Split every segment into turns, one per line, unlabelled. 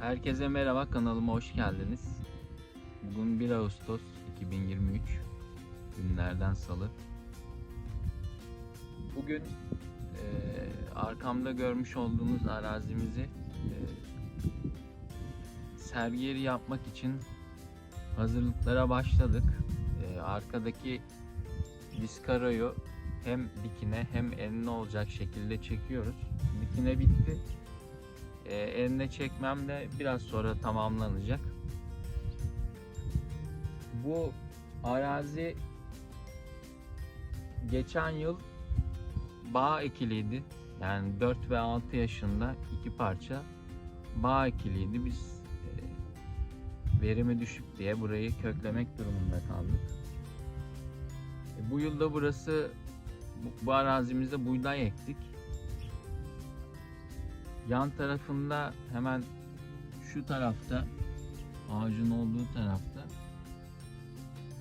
Herkese merhaba kanalıma hoş geldiniz. Bugün 1 Ağustos 2023 günlerden salı. Bugün eee, arkamda görmüş olduğunuz arazimizi eee sergi yeri yapmak için hazırlıklara başladık. Eee, arkadaki Viscaro'yu hem dikine hem enine olacak şekilde çekiyoruz. Dikine bitti. Ee, eline çekmem de biraz sonra tamamlanacak. Bu arazi geçen yıl bağ ekiliydi. Yani 4 ve 6 yaşında iki parça bağ ekiliydi. Biz e, verimi düşük diye burayı köklemek durumunda kaldık. E, bu yılda burası bu, bu arazimizde buğday ektik. Yan tarafında hemen şu tarafta ağacın olduğu tarafta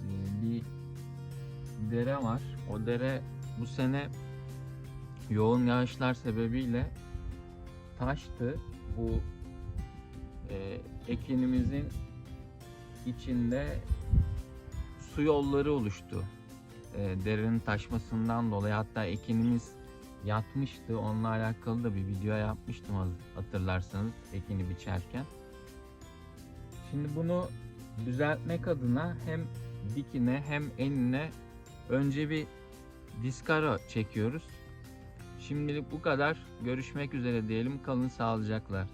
e, bir dere var. O dere bu sene yoğun yağışlar sebebiyle taştı. Bu e, ekinimizin içinde su yolları oluştu. E, derenin taşmasından dolayı hatta ekinimiz yatmıştı. Onunla alakalı da bir video yapmıştım hatırlarsanız ekini biçerken. Şimdi bunu düzeltmek adına hem dikine hem enine önce bir diskaro çekiyoruz. Şimdilik bu kadar. Görüşmek üzere diyelim. Kalın sağlıcakla.